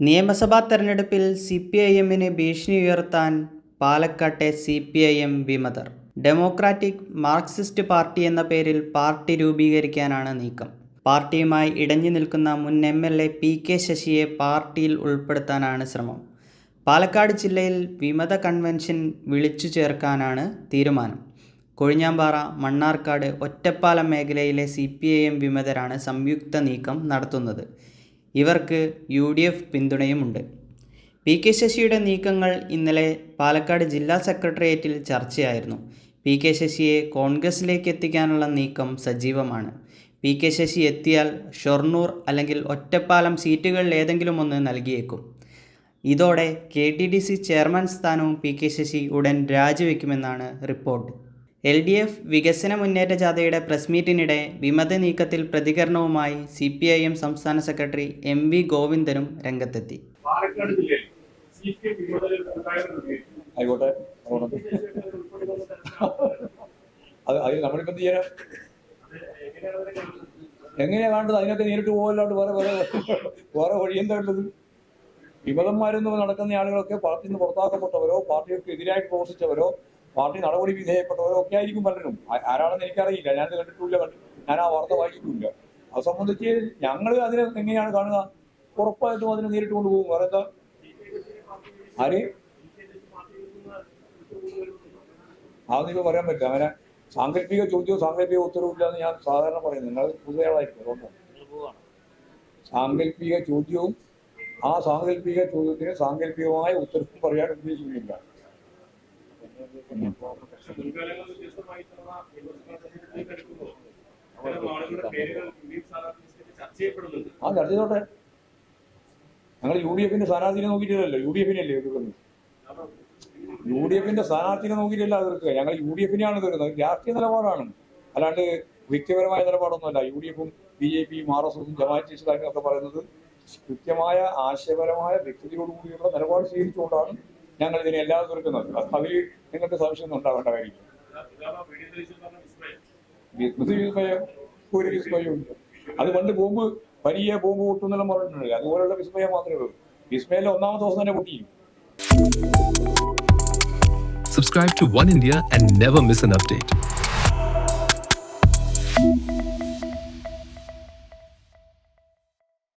നിയമസഭാ തെരഞ്ഞെടുപ്പിൽ C P I എമ്മിന് ഭീഷണി ഉയർത്താൻ പാലക്കാട്ടെ സി പി ഐ എം വിമതർ. ഡെമോക്രാറ്റിക് മാർക്സിസ്റ്റ് പാർട്ടി എന്ന പേരിൽ പാർട്ടി രൂപീകരിക്കാനാണ് നീക്കം. പാർട്ടിയുമായി ഇടഞ്ഞു നിൽക്കുന്ന മുൻ M L A P K ശശിയെ പാർട്ടിയിൽ ഉൾപ്പെടുത്താനാണ് ശ്രമം. പാലക്കാട് ജില്ലയിൽ വിമത കൺവെൻഷൻ വിളിച്ചു ചേർക്കാനാണ് തീരുമാനം. കൊഴിഞ്ഞാമ്പാറ മണ്ണാർക്കാട് ഒറ്റപ്പാലം മേഖലയിലെ സി പി ഐ എം വിമതരാണ് സംയുക്ത നീക്കം നടത്തുന്നത്. ഇവർക്ക് യു ഡി എഫ് പിന്തുണയുമുണ്ട്. പി കെ ശശിയുടെ നീക്കങ്ങൾ ഇന്നലെ പാലക്കാട് ജില്ലാ സെക്രട്ടേറിയറ്റിൽ ചർച്ചയായിരുന്നു. പി കെ ശശിയെ കോൺഗ്രസിലേക്ക് എത്തിക്കാനുള്ള നീക്കം സജീവമാണ്. പി കെ ശശി എത്തിയാൽ ഷൊർണൂർ അല്ലെങ്കിൽ ഒറ്റപ്പാലം സീറ്റുകളിൽ ഏതെങ്കിലും ഒന്ന് നൽകിയേക്കും. ഇതോടെ K T D C chairman സ്ഥാനവും പി കെ ശശി ഉടൻ രാജിവെക്കുമെന്നാണ് റിപ്പോർട്ട്. എൽ ഡി എഫ് വികസന മുന്നേറ്റ ജാഥയുടെ പ്രസ് മീറ്റിനിടെ വിമത നീക്കത്തിൽ പ്രതികരണവുമായി സി പി ഐ എം സംസ്ഥാന സെക്രട്ടറി എം വി ഗോവിന്ദനും രംഗത്തെത്തി. ആയിക്കോട്ടെ അത് നമ്മളിപ്പോ എങ്ങനെയാ കാണുന്നത് അതിനൊക്കെ നേരിട്ട് പോകല്ലാണ്ട് വേറെ വേറെ വേറെ വഴിയെന്താ ഉള്ളത്? വിമതന്മാരെന്ന് നടക്കുന്ന ആളുകളൊക്കെ പാർട്ടിയിൽ നിന്ന് പുറത്താക്കപ്പെട്ടവരോ പാർട്ടികൾക്ക് എതിരായിട്ട് പ്രവർത്തിച്ചവരോ പാർട്ടി നടപടി വിധേയപ്പെട്ടവരോ ഒക്കെ ആയിരിക്കും പലരും. ആരാണെന്ന് എനിക്കറിയില്ല. ഞാനത് കണ്ടിട്ടില്ല. കണ്ടി- ഞാൻ ആ വാർത്ത വായിച്ചിട്ടില്ല. അത് സംബന്ധിച്ച് ഞങ്ങൾ അതിനെ എങ്ങനെയാണ് കാണുക? ഉറപ്പായിട്ടും അതിനെ നേരിട്ട് കൊണ്ടുപോകും. വേറെ എന്താ? ആര്? അതൊന്നും പറയാൻ പറ്റില്ല. അങ്ങനെ സാങ്കല്പിക ചോദ്യവും സാങ്കല്പിക ഉത്തരവും ഇല്ലാന്ന് ഞാൻ സാധാരണ പറയുന്നു നിങ്ങൾ പുതിയതായിരിക്കും അതുകൊണ്ട് സാങ്കല്പിക ചോദ്യവും ആ സാങ്കല്പിക ചോദ്യത്തിന് സാങ്കല്പികമായ ഉത്തരവും പറയാൻ ഉദ്ദേശിക്കുന്നില്ല. ആ ചർച്ച ചെയ്തോട്ടെ. ഞങ്ങൾ യു ഡി എഫിന്റെ സ്ഥാനാർത്ഥിനെ നോക്കിയിട്ടില്ലല്ലോ. യു ഡി എഫിനല്ലേ എതിർക്കുന്നത്? യു ഡി എഫിന്റെ സ്ഥാനാർത്ഥിനെ നോക്കിയിട്ടില്ല എതിർക്കുക. ഞങ്ങൾ യു ഡി എഫിനെയാണ് എതിർക്കുന്നത് രാഷ്ട്രീയ നിലപാടാണ്. അല്ലാണ്ട് വ്യക്തിപരമായ നിലപാടൊന്നുമല്ല. യു ഡി എഫും ബി ജെ പിയും ആർ എസ് എസും ജമാഅത്ത് ഒക്കെ പറയുന്നത് കൃത്യമായ ആശയപരമായ വ്യക്തിയോടുകൂടിയുള്ള നിലപാട് സ്വീകരിച്ചുകൊണ്ടാണ് ഞങ്ങൾ ഇതിനെ എല്ലാവരും എതിർക്കുന്നത് അതിൽ നിങ്ങൾക്ക് സംശയം ഉണ്ടാവേണ്ടതായിരിക്കും അത് പണ്ട് ബോംബ് വലിയ ബോംബ് പൊട്ടുന്നെല്ലാം പറഞ്ഞിട്ടുണ്ട്. അതുപോലുള്ള വിസ്മയം മാത്രമേ ഉള്ളൂ. വിസ്മയിലെ ഒന്നാമത്തെ ദിവസം തന്നെ പൊട്ടിയും Subscribe to One India and never miss an update.